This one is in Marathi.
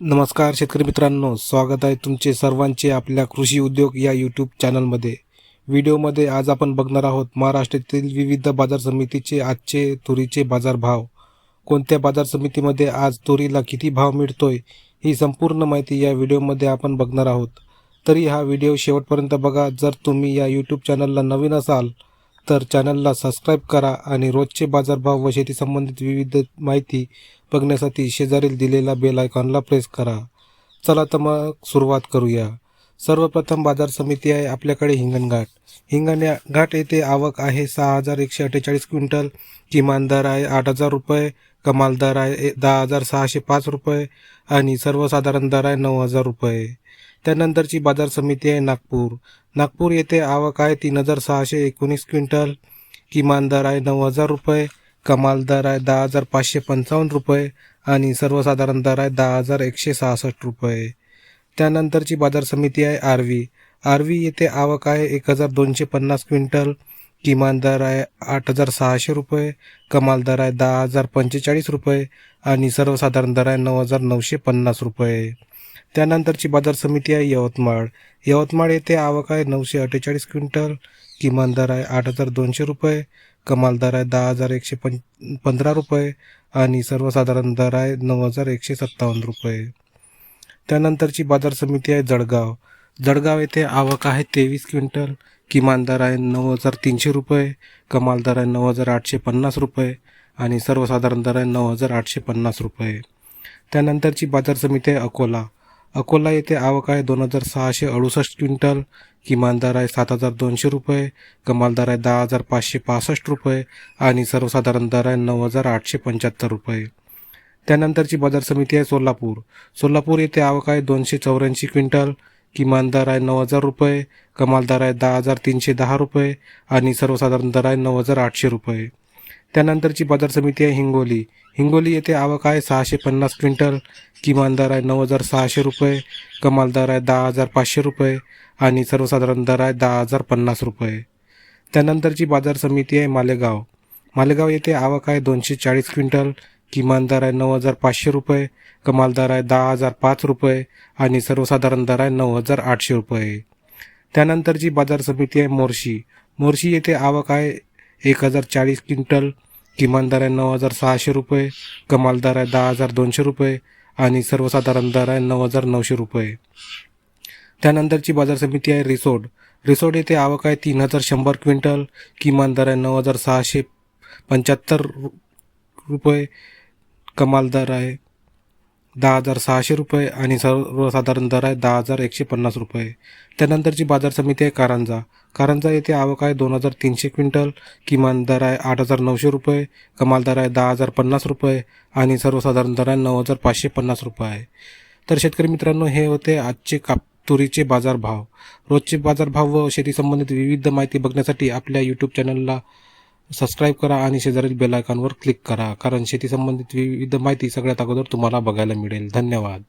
नमस्कार शेतकरी मित्रांनो स्वागत आहे तुमचे सर्वांचे आपल्या कृषी उद्योग या यूट्यूब चॅनलमध्ये व्हिडिओमध्ये आज आपण बघणार आहोत महाराष्ट्रातील विविध बाजार समितीचे आजचे तुरीचे बाजारभाव. कोणत्या बाजार समितीमध्ये आज तुरीला किती भाव मिळतोय ही संपूर्ण माहिती या व्हिडिओमध्ये आपण बघणार आहोत. तरी हा व्हिडिओ शेवटपर्यंत बघा. जर तुम्ही या यूट्यूब चॅनलला नवीन असाल तर चॅनलला सबस्क्राईब करा आणि रोजचे बाजारभाव व शेती संबंधित विविध माहिती बघण्यासाठी शेजारील दिलेला बेल आयकॉनला प्रेस करा. चला तर मग सुरुवात करूया. सर्वप्रथम बाजार समिती आहे आपल्याकडे हिंगणघाट हिंगणघाट येथे आवक आहे सहा हजार एकशे अठ्ठेचाळीस क्विंटल. किमान दर आहे आठ हजार रुपये. कमाल दर आहे दहा हजार सहाशे पाच रुपये आणि सर्वसाधारण दर आहे नऊ हजार रुपये. त्यानंतरची बाजार समिती आहे नागपूर. नागपूर येथे आवक आहे तीन हजार सहाशे एकोणीस क्विंटल. किमान दर आहे नऊ हजार रुपये कमाल दर आहे दहा हजार पाचशे पंचावन्न रुपये आणि सर्वसाधारण दर आहे दहा हजार एकशे सहासष्ट रुपये. त्यानंतरची बाजार समिती आहे आरवी आरवी येथे आवक आहे एक हजार दोनशे पन्नास क्विंटल. किमान दर आहे आठ हजार सहाशे रुपये कमाल दर आहे दहा हजार पंचेचाळीस रुपये आणि सर्वसाधारण दर आहे नऊ हजार नऊशे पन्नास रुपये. त्यानंतरची बाजार समिती आहे यवतमाळ. यवतमाळ येथे आवक आहे नऊशे अठ्ठेचाळीस क्विंटल किमान दर आहे आठ हजार दोनशे रुपये कमाल दर आहे दहा हजार एकशे पं पंधरा रुपये आणि सर्वसाधारण दर आहे नऊ हजार एकशे सत्तावन्न रुपये. त्यानंतरची बाजार समिती आहे जळगाव. जळगाव येथे आवक आहे तेवीस क्विंटल किमान दर आहे नऊ हजार तीनशे रुपये कमाल दर आहे नऊ हजार आठशे पन्नास रुपये आणि सर्वसाधारण दर आहे नऊ हजार आठशे पन्नास रुपये. त्यानंतरची बाजार समिती आहे अकोला. अकोला येथे आवक आहे दोन हजार सहाशे अडुसष्ट क्विंटल किमान दर आहे सात हजार दोनशे रुपये कमाल दर आहे दहा हजार पाचशे पासष्ट रुपये आणि सर्वसाधारण दर आहे नऊ हजार आठशे पंच्याहत्तर रुपये. त्यानंतरची बाजार समिती आहे सोलापूर. सोलापूर येथे आवक आहे दोनशे चौऱ्याऐंशी क्विंटल किमान दर आहे नऊ हजार रुपये कमाल दर आहे दहा हजार तीनशे दहा रुपये आणि सर्वसाधारण दर आहे नऊ हजार आठशे रुपये. त्यानंतरची बाजार समिती आहे हिंगोली. हिंगोली येथे आवक आहे सहाशे पन्नास क्विंटल किमान दर आहे नऊ हजार सहाशे रुपये कमाल दर आहे दहा हजार पाचशे रुपये आणि सर्वसाधारण दर आहे दहा हजार पन्नास रुपये. त्यानंतरची बाजार समिती आहे मालेगाव. मालेगाव येथे आवक आहे दोनशे चाळीस क्विंटल किमान दर आहे नऊ हजार पाचशे रुपये कमालदार आहे दहा हजार पाच रुपये आणि सर्वसाधारण दर आहे नऊ हजार आठशे रुपये. त्यानंतरची बाजार समिती आहे मोर्शी. मोर्शी येथे आवक आहे एक हजार चाळीस क्विंटल किमान दर आहे नऊ हजार सहाशे रुपये कमालदार आहे दहा हजार दोनशे रुपये आणि सर्वसाधारण दर आहे नऊ हजार नऊशे रुपये. त्यानंतरची बाजार समिती आहे रिसोड. रिसोड येथे आवक आहे तीन हजार शंभर क्विंटल किमान दर आहे नऊ हजार सहाशे पंच्याहत्तर रु- रुपये कमाल दर आहे. दहा हजार सहाशे रुपये आणि सर्वसाधारण दर आहे दहा हजार एकशे पन्नास रुपये. त्यानंतरची बाजार समिती आहे कारंजा. कारंजा येथे आवक आहे दोन हजार तीनशे क्विंटल. किमान दर आहे आठ हजार नऊशे रुपये. कमाल दर आहे दहा हजार पन्नास रुपये आणि सर्वसाधारण दर आहे नऊ हजार पाचशे पन्नास रुपये आहे. तर शेतकरी मित्रांनो हे होते आजचे काप तुरीचे बाजारभाव. रोजचे बाजारभाव व शेती संबंधित विविध माहिती बघण्यासाठी आपल्या यूट्यूब चॅनलला सबस्क्राईब करा आणि शेजारील बेल आयकॉनवर क्लिक करा. कारण शेती संबंधित विविध माहिती सगळ्यात अगोदर तुम्हाला बघायला मिळेल. धन्यवाद.